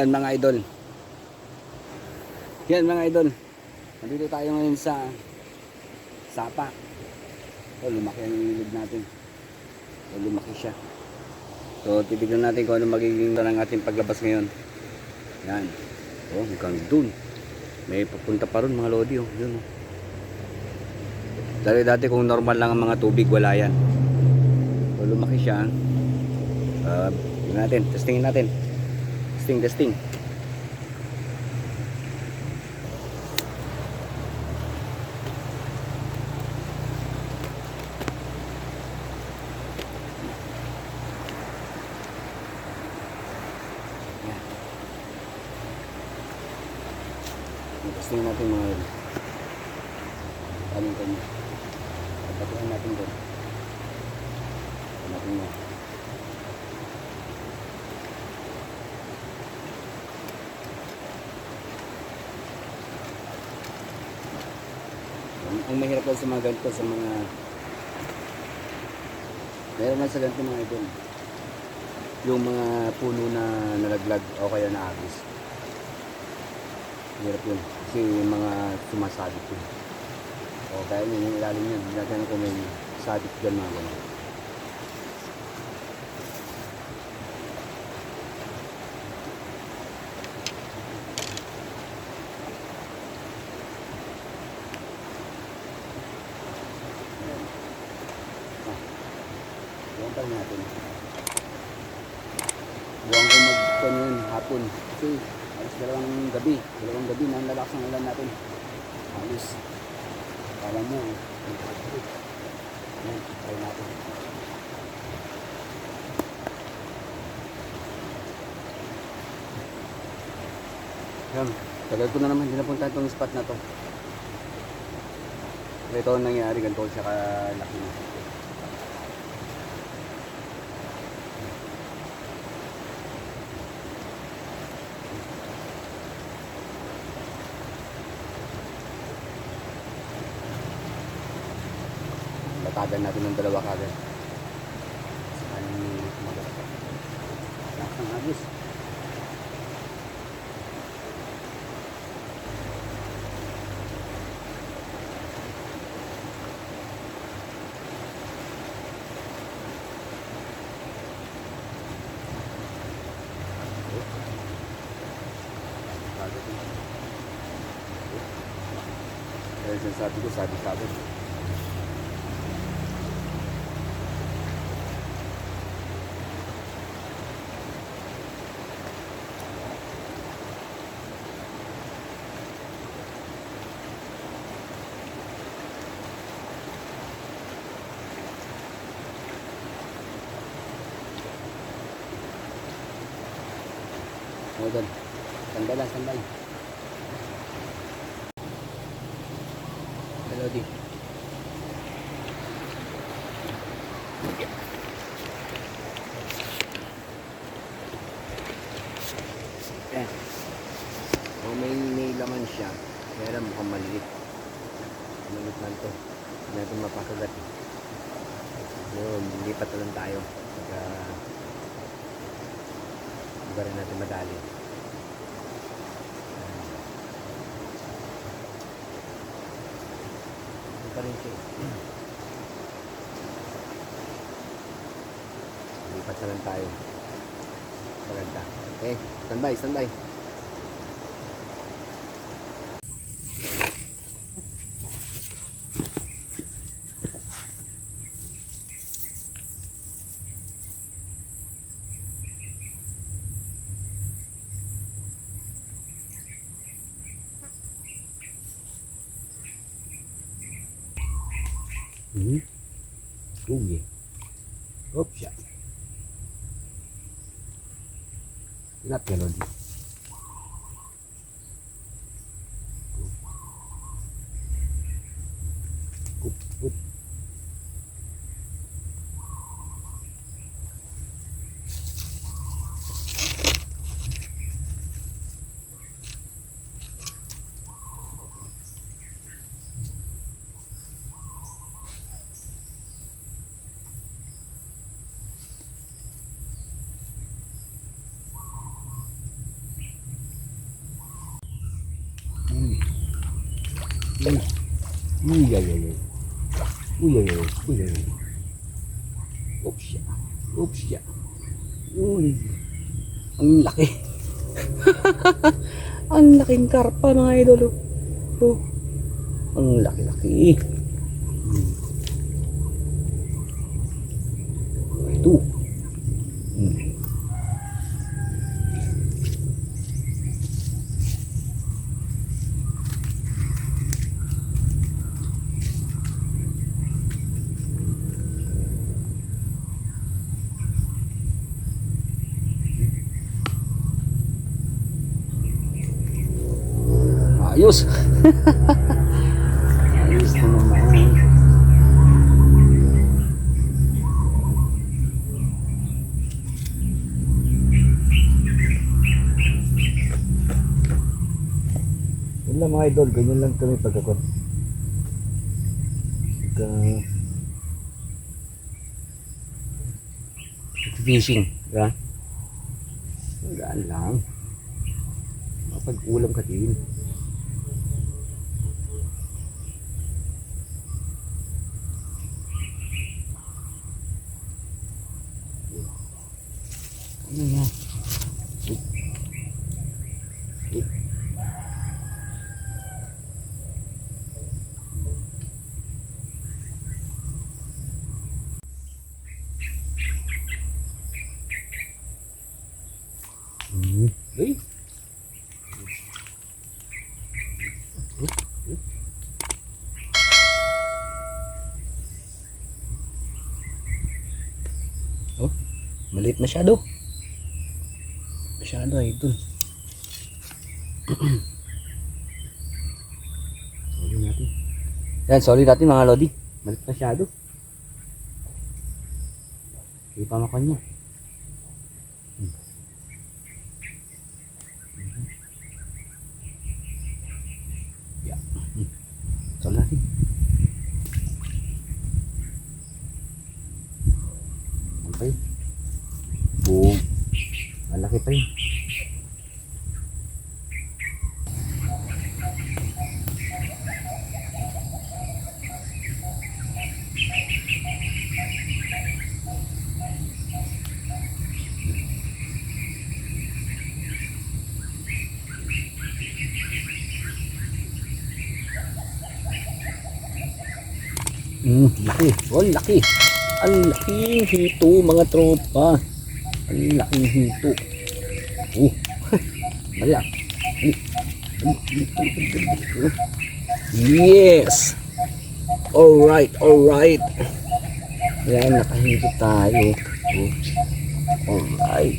Ayan mga idol. Yan mga idol. Nandito tayo ngayon sa Sapa. O, lumaki ang ilog natin. O, lumaki siya. So, titignan natin kung ano magiging ng ating paglabas ngayon. Yan. O, hanggang dun. May papunta pa ron mga lodi. Oh. Yun, oh. Dati dati kung normal lang ang mga tubig, wala yan. So, lumaki siya. Uh, tingnan natin. Testingin natin. Testing, testing. Testing natin mga yun. Anong kanya. Pagpatuhan natin doon. Natin mo. Ang, mahirap lang sa mga ganito, sa mga meron man sa ganito mga idol. Yung mga puno na nalaglag o kaya naagis hirap yun. Kasi yung mga sumasabit yun. O kaya yun yung ilalim yun. Nagano ko may sabit dyan mga ganun ko hapon. Kasi alas dalawang gabi. Dalawang gabi na ang lalakas ng ulan natin. Alis. Kala mo. Yan, try natin. Yan. Tagal ko na naman hindi napunta itong spot na to. Ito ang nangyari ganito siya kalaki na. Latagan natin ng dalawa kagad. Anong kumagat? Lakas ng agos. Kaya sinasabi ko, sabi doon. Sandal lang, sandal. Di. Eh. O may, may laman siya. Kaya mukhang maliit. Maliit lang to. Hindi natin mapakagat. Yun, lipat na lang tayo. Pagka Iba rin natin madali. Pa rin siya. Lipat na lang tayo. Maganda. Okay, standby, standby. Hmm. Ugi. Oops, siya. Uy. Uy, ay, ay, ay. Uy, ay, ay. Uy, ay. Oops, ya. Oops, ya. Uy. Ang laki. Ang laking karpa mga idol. oh. Oh. Ang laki-laki. Hmm. Ito. Hmm. Ayos. Ayos na naman. Yun lang mga idol, ganyan lang kami pagkakot. Pagka... Fishing, diba? Gaan lang. Mapag-ulam ka din. Oh, maliit masyado. Masyado idol. sorry natin. Yan, sorry natin mga lodi. Maliit masyado. Hindi pa makan niya. Hmm. Mhm. Yeah. Hmm. Sorry natin. Ano pa yun? Boom. Malaki pa yun. Hmm, laki. Oh, laki. Ang laking hito, mga tropa. Ang laking hito. Oh, mala. Yes. All right, all right. Yan, nakahito tayo. Oh. All right.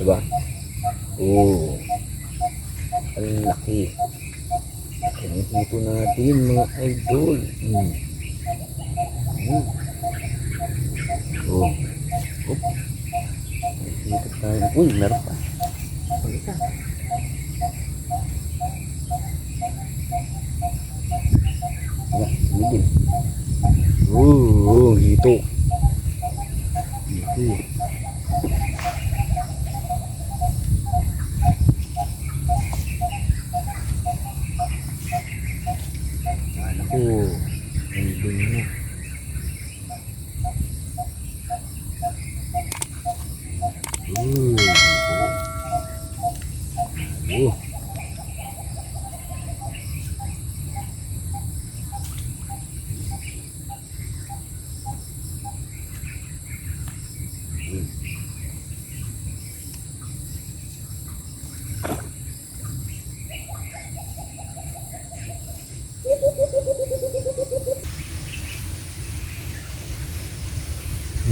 Diba? Oh. Ang laki. Hito natin mga idol. Hmm. Hmm. Oh. Oh. Hito tayo. Uy, meron pa. Ang isa. Wala, ini din. Oh, hito. Laki. Kala ko, nandun na. Ooh, oh.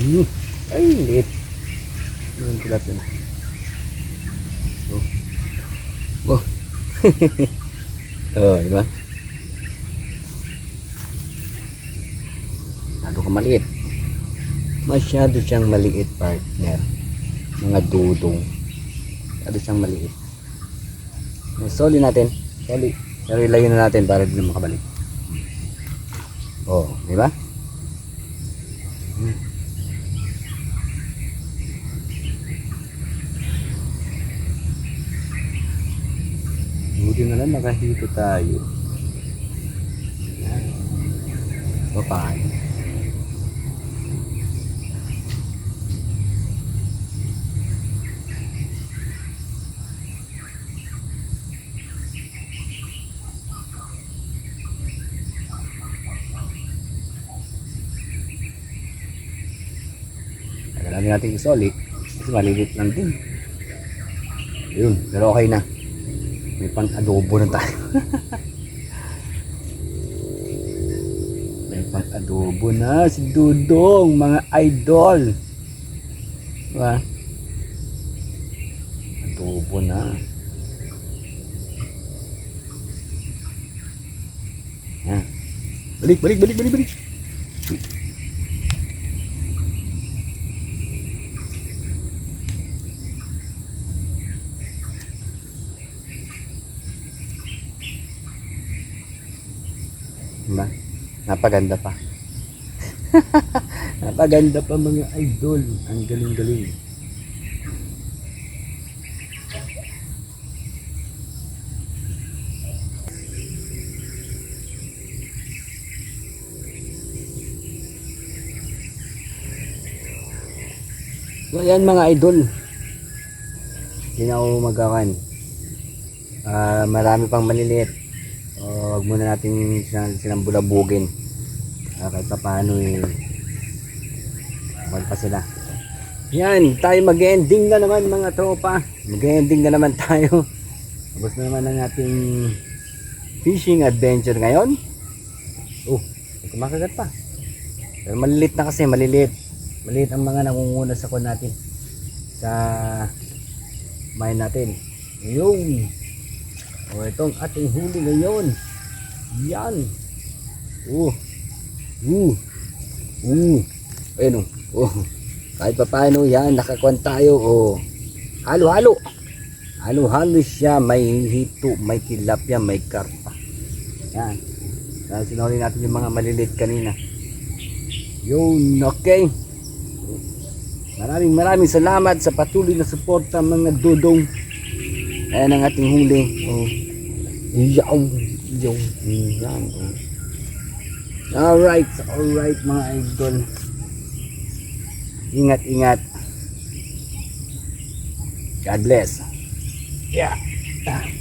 Hmm. Ay, liit. Yung tilapia na. Oh. Oh. oh, di ba? Masyado ka maliit. Masyado siyang maliit, partner. Mga dudong. Masyado siyang maliit. Soli natin. Soli. Pero ilayo na natin para di na makabalik. Oh, di ba? Lang nakahito tayo. Yan. O paano? Tagal namin natin isoli. Kasi malilit lang din. Yun, pero okay na. May pang adobo na tayo. May pang adobo na si Dudong, mga idol. Diba? Adobo na. Yan. Balik, balik, balik, balik, balik. Diba? Napaganda pa. Napaganda pa mga idol. Ang galing-galing. So yan mga idol. Hindi na ako magawan. Ah, marami pang maliliit. O, wag muna natin silang, silang bulabugin. Ah, kahit pa paano eh. Pa sila. Yan, tayo mag-ending na naman mga tropa. Mag-ending na naman tayo. Tapos na naman ang ating fishing adventure ngayon. Oh, kumakagat pa. Pero malilit na kasi, malilit. Malilit ang mga nangunguna sa kon natin. Sa mine natin. Yung o itong ating huli ngayon. Yan. Oh. Uh. Uh. Ayun oh. oh. Kahit pa paano yan, nakakuan tayo. Oh. Halo-halo. Halo-halo siya. May hito, may tilapia, may karpa. Yan. Dahil sinuli natin yung mga malilit kanina. Yun, okay. Maraming maraming salamat sa patuloy na suporta mga dudong. Ayan ang ating huli. Oh. Yaw. Yaw. Yan. Alright. Alright mga idol. Ingat, ingat. God bless. Yeah. Ah.